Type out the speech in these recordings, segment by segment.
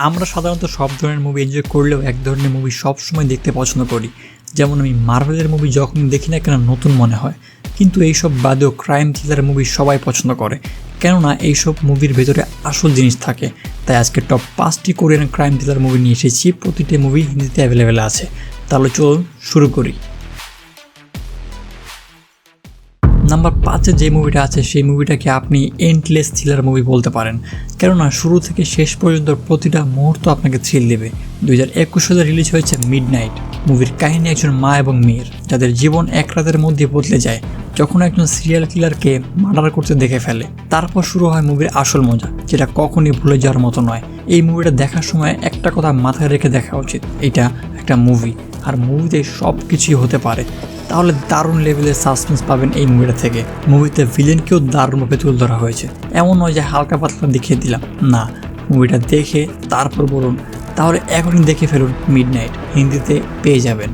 আমরা সাধারণত সব ধরনের মুভি এনজয় করলেও এক ধরনের মুভি সবসময় দেখতে পছন্দ করি। যেমন আমি মার্ভেলের মুভি যখন দেখি না কেন নতুন মনে হয়। কিন্তু এইসব বাদেও ক্রাইম থ্রিলার মুভি সবাই পছন্দ করে। কেননা এইসব মুভির ভেতরে আসল জিনিস থাকে। তাই আজকে টপ পাঁচটি কোরিয়ান ক্রাইম থ্রিলার মুভি নিয়ে এসেছি। প্রতিটি মুভি হিন্দিতে অ্যাভেলেবেল আছে। তাহলে চলুন শুরু করি। নাম্বার পাঁচে যে মুভিটা আছে, সেই মুভিটাকে আপনি এন্ডলেস থ্রিলার মুভি বলতে পারেন। কেননা শুরু থেকে শেষ পর্যন্ত প্রতিটা মুহূর্ত আপনাকে থ্রিল দেবে। দুই হাজার একুশ সালে রিলিজ হয়েছে মিড নাইট মুভির কাহিনী একজন মা এবং মেয়ের, যাদের জীবন এক রাতের মধ্যে বদলে যায়। যখন একজন সিরিয়াল কিলারকে মার্ডার করতে দেখে ফেলে, তারপর শুরু হয় মুভির আসল মজা, যেটা কখনই ভুলে যাওয়ার মতো নয়। এই মুভিটা দেখার সময় একটা কথা মাথায় রেখে দেখা উচিত, এটা একটা মুভি আর মুভিতে সব কিছুই হতে পারে। তাহলে দারুণ লেভেলের সাসপেন্স পাবেন এই মুভিটা থেকে। মুভিতে ভিলেনকেও দারুণভাবে তুলে ধরা হয়েছে। এমন নয় যে হালকা পাতলা দেখিয়ে দিলাম। না মুভিটা দেখে তারপর বলুন, তাহলে এখনই দেখে ফেলুন মিড নাইট হিন্দিতে পেয়ে যাবেন।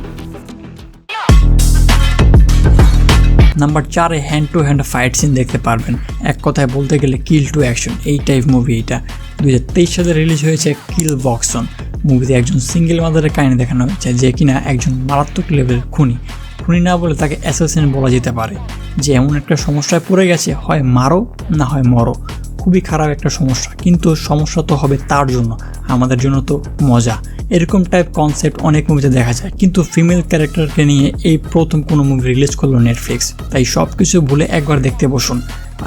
নাম্বার চারে hand to hand fight scene দেখতে পারবেন। এক কথায় বলতে গেলে কিল টু অ্যাকশন এই টাইপ মুভি এটা। দু হাজার তেইশ সালে রিলিজ হয়েছে কিল বক্সন মুভিতে একজন সিঙ্গেল মাদারের কাহিনী দেখানো হয়েছে, যে কিনা একজন মারাত্মক লেভেলের খুনি। খুনি না বলে তাকে অ্যাসোসিয়েশন বলা যেতে পারে। যে এমন একটা সমস্যায় পড়ে গেছে, হয় মারো না হয় মরো। খুবই খারাপ একটা সমস্যা, কিন্তু সমস্যা তো হবে তার জন্য, আমাদের জন্য তো মজা। এরকম টাইপ কনসেপ্ট অনেক মুভিতে দেখা যায়, কিন্তু ফিমেল ক্যারেক্টারকে নিয়ে এই প্রথম কোনো মুভি রিলিজ করল নেটফ্লিক্স তাই সব কিছু ভুলে একবার দেখতে বসুন।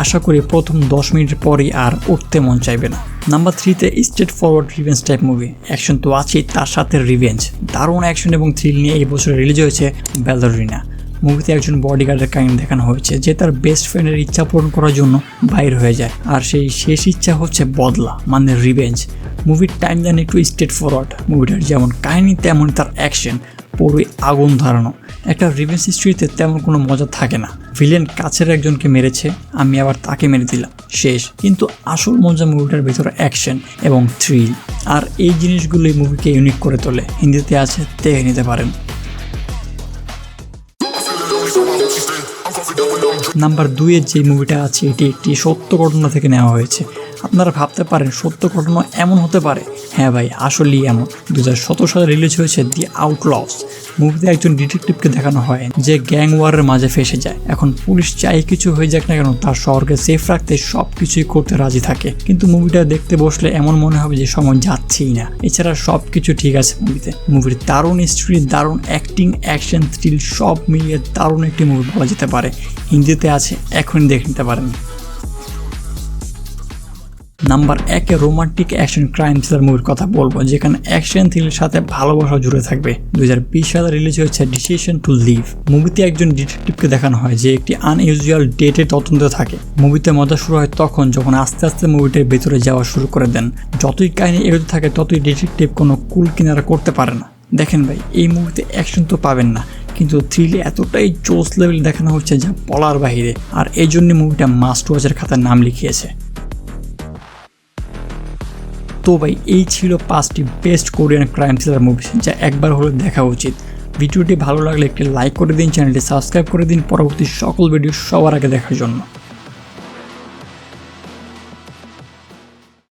আশা করি প্রথম দশ মিনিট পরই আর উঠতে মন চাইবে না। নাম্বার থ্রিতে straight forward revenge type movie action তো আছেই, তার সাথে রিভেঞ্জ দারুণ অ্যাকশন এবং থ্রিল নিয়ে এই বছর রিলিজ হয়েছে ব্যালরিনা মুভিতে একজন বডিগার্ডের কাহিনী দেখানো হয়েছে, যে তার বেস্ট ফ্রেন্ডের ইচ্ছা পূরণ করার জন্য বাইর হয়ে যায়। আর সেই শেষ ইচ্ছা হচ্ছে বদলা মানে রিভেঞ্জ মুভির টাইম লাইন একটু স্টেট ফরওয়ার্ড মুভিটার যেমন কাহিনী তেমন তার অ্যাকশন পুরোই আগুন ধরানো। একটা রিভেন্স হিস্ট্রিতে তেমন কোনো মজা থাকে না। ভিলেন কাছের একজনকে মেরেছে, আমি আবার তাকে মেরে দিলাম। শেষ। কিন্তু আসল মজা মুভিটার ভিতরে অ্যাকশন এবং থ্রিল আর এই জিনিসগুলোই মুভিকে ইউনিক করে তোলে। হিন্দিতে আছে দেখে নিতে পারেন। নাম্বার দুইয়ের যে মুভিটা আছে, এটি একটি সত্য ঘটনা থেকে নেওয়া হয়েছে। আপনারা ভাবতে পারেন, সত্য ঘটনা এমন হতে পারে? হ্যাঁ ভাই, আসলেই এমন। দু হাজার সতেরো সালে রিলিজ হয়েছে দি আউটলস মুভিতে একজন ডিটেকটিভকে দেখানো হয়, যে গ্যাং ওয়ারের মাঝে ফেসে যায়। এখন পুলিশ চাই কিছু হয়ে যাক না কেন, তার শহরকে সেফ রাখতে সব কিছুই করতে রাজি থাকে। কিন্তু মুভিটা দেখতে বসলে এমন মনে হবে যে সময় যাচ্ছেই না। এছাড়া সব কিছু ঠিক আছে মুভিতে। মুভির দারুণ স্টোরি দারুণ অ্যাক্টিং অ্যাকশন থ্রিল সব মিলিয়ে দারুণ একটি মুভি বলা যেতে পারে। হিন্দিতে আছে, এখনই দেখে নিতে পারেন। নাম্বার একে রোমান্টিক অ্যাকশন ক্রাইম থ্রিলার মুভির কথা বলব, যেখানে অ্যাকশন থ্রিলের সাথে ভালোবাসা জুড়ে থাকবে। দুই হাজার বিশ সালে রিলিজ হয়েছে ডিসিশন টু লিভ মুভিতে একজন ডিটেকটিভকে দেখানো হয় যে একটি আনইউজুয়াল ডেটে তদন্ত থাকে। মুভিতে মজা শুরু হয় তখন যখন আস্তে আস্তে মুভিটির ভেতরে যাওয়া শুরু করে দেন। যতই কাহিনী এগোতে থাকে, ততই ডিটেকটিভ কোনো কুল কিনারা করতে পারে না। দেখেন ভাই, এই মুভিতে অ্যাকশন তো পাবেন না, কিন্তু থ্রিলে এতটাই জোস লেভেল দেখানো হচ্ছে যা বলার বাহিরে। আর এই জন্য মুভিটা মাস্ট ওয়াচের খাতায় নাম লিখিয়েছে। তো ভাই, এই ছিল পাঁচটি best Korean crime thriller movie যা একবার হলে দেখা উচিত। ভিডিওটি ভালো লাগলে একটি লাইক করে দিন চ্যানেলটি সাবস্ক্রাইব করে দিন। পরবর্তী সকল ভিডিও সবার আগে দেখার জন্য।